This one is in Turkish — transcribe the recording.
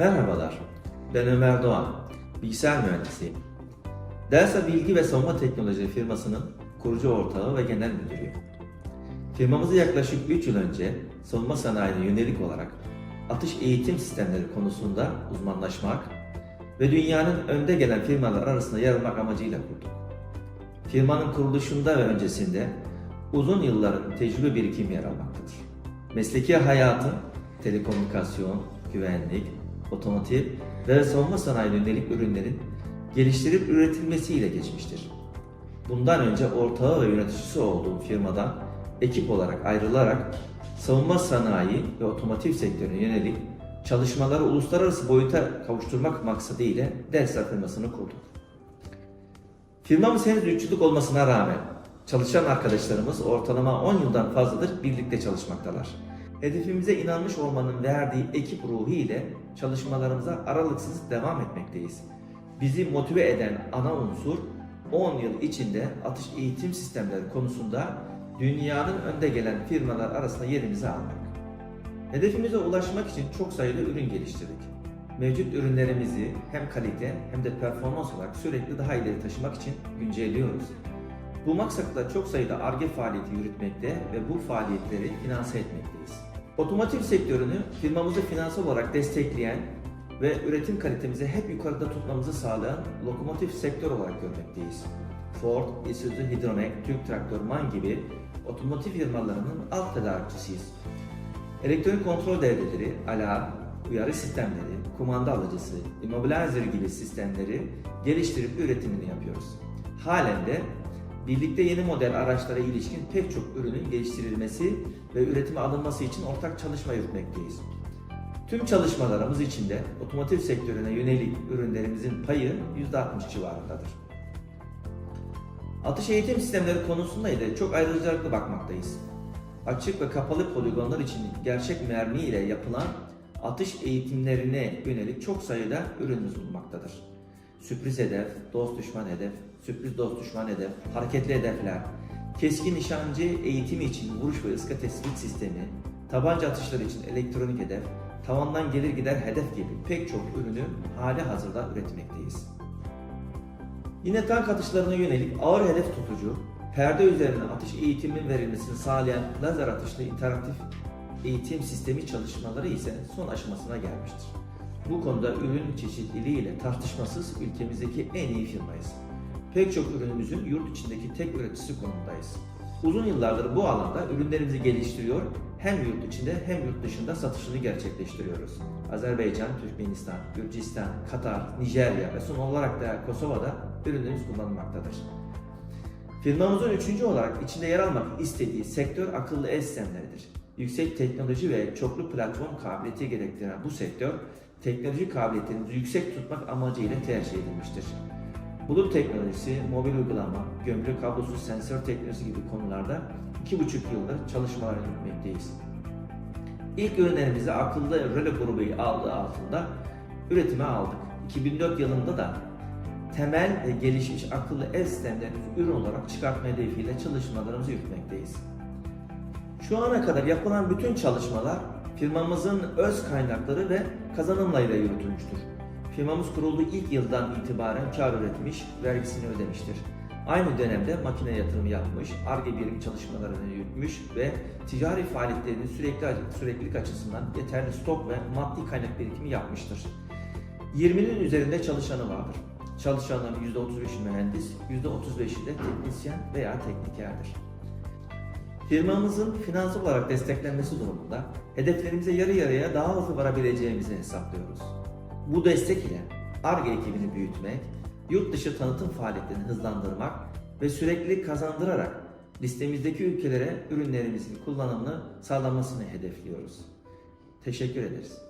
Merhabalar, ben Ömer Doğan, bilgisayar mühendisiyim. Delsa Bilgi ve Savunma Teknolojileri firmasının kurucu ortağı ve genel müdürüyüm. Firmamızı yaklaşık 3 yıl önce savunma sanayine yönelik olarak atış eğitim sistemleri konusunda uzmanlaşmak ve dünyanın önde gelen firmalar arasında yer almak amacıyla kurduk. Firmanın kuruluşunda ve öncesinde uzun yılların tecrübe birikimi yer almaktadır. Mesleki hayatım telekomünikasyon, güvenlik, otomotiv ve savunma sanayi yönelik ürünlerin geliştirip üretilmesiyle geçmiştir. Bundan önce ortağı ve yöneticisi olduğum firmadan ekip olarak ayrılarak savunma sanayi ve otomotiv sektörüne yönelik çalışmaları uluslararası boyuta kavuşturmak maksadıyla Delstar firmasını kurduk. Firmamız henüz 3 yıllık olmasına rağmen çalışan arkadaşlarımız ortalama 10 yıldan fazladır birlikte çalışmaktalar. Hedefimize inanmış olmanın verdiği ekip ruhu ile çalışmalarımıza aralıksız devam etmekteyiz. Bizi motive eden ana unsur 10 yıl içinde atış eğitim sistemleri konusunda dünyanın önde gelen firmalar arasında yerimizi almak. Hedefimize ulaşmak için çok sayıda ürün geliştirdik. Mevcut ürünlerimizi hem kalite hem de performans olarak sürekli daha ileri taşımak için güncelliyoruz. Bu maksatla çok sayıda ARGE faaliyeti yürütmekte ve bu faaliyetleri finanse etmekteyiz. Otomotiv sektörünü firmamızı finansal olarak destekleyen ve üretim kalitemizi hep yukarıda tutmamızı sağlayan lokomotiv sektör olarak görmekteyiz. Ford, Isuzu, Hydromek, Türk Traktör, MAN gibi otomotiv firmalarının alt tedarikçisiyiz. Elektronik kontrol devreleri, alarm, uyarı sistemleri, kumanda alıcısı, immobilizer gibi sistemleri geliştirip üretimini yapıyoruz. Halen de birlikte yeni model araçlara ilişkin pek çok ürünün geliştirilmesi ve üretime alınması için ortak çalışma yürütmekteyiz. Tüm çalışmalarımız içinde otomotiv sektörüne yönelik ürünlerimizin payı %60 civarındadır. Atış eğitim sistemleri konusunda ise çok ayrıcalıklı bakmaktayız. Açık ve kapalı poligonlar için gerçek mermi ile yapılan atış eğitimlerine yönelik çok sayıda ürünümüz bulunmaktadır. Sürpriz hedef, dost düşman hedef, sürpriz dost düşman hedef, hareketli hedefler, keskin nişancı eğitimi için vuruş ve ıska tespit sistemi, tabanca atışları için elektronik hedef, tavandan gelir gider hedef gibi pek çok ürünü hali hazırda üretmekteyiz. Yine tank atışlarına yönelik ağır hedef tutucu, perde üzerine atış eğitiminin verilmesini sağlayan lazer atışlı interaktif eğitim sistemi çalışmaları ise son aşamasına gelmiştir. Bu konuda ürün çeşitliliği ile tartışmasız ülkemizdeki en iyi firmayız. Pek çok ürünümüzün yurt içindeki tek üreticisi konumundayız. Uzun yıllardır bu alanda ürünlerimizi geliştiriyor, hem yurt içinde hem yurt dışında satışını gerçekleştiriyoruz. Azerbaycan, Türkmenistan, Gürcistan, Katar, Nijerya ve son olarak da Kosova'da ürünlerimiz kullanılmaktadır. Firmamızın üçüncü olarak içinde yer almak istediği sektör akıllı el sistemleridir. Yüksek teknoloji ve çoklu platform kabiliyeti gerektiren bu sektör, teknoloji kabiliyetlerimizi yüksek tutmak amacıyla tercih edilmiştir. Bulut teknolojisi, mobil uygulama, gömülü kablosuz sensör teknolojisi gibi konularda 2,5 yıldır çalışmalar yürütmekteyiz. İlk ürünlerimizi akıllı röle grubu aldığı altında üretime aldık. 2004 yılında da temel gelişmiş akıllı el sistemlerini ürün olarak çıkartma hedefiyle çalışmalarımızı yürütmekteyiz. Şu ana kadar yapılan bütün çalışmalar firmamızın öz kaynakları ve kazanımlarıyla yürütülmüştür. Firmamız kurulduğu ilk yıldan itibaren kar üretmiş, vergisini ödemiştir. Aynı dönemde makine yatırımı yapmış, ARGE birimi çalışmalarını yürütmüş ve ticari faaliyetlerinin sürekli süreklilik açısından yeterli stok ve maddi kaynak birikimi yapmıştır. 20'nin üzerinde çalışanı vardır. Çalışanların %35'i mühendis, %35'i de teknisyen veya teknikerdir. Firmamızın finansal olarak desteklenmesi durumunda hedeflerimize yarı yarıya daha hızlı varabileceğimizi hesaplıyoruz. Bu destek ile ARGE ekibini büyütmek, yurt dışı tanıtım faaliyetlerini hızlandırmak ve sürekli kazandırarak listemizdeki ülkelere ürünlerimizin kullanımını sağlamasını hedefliyoruz. Teşekkür ederiz.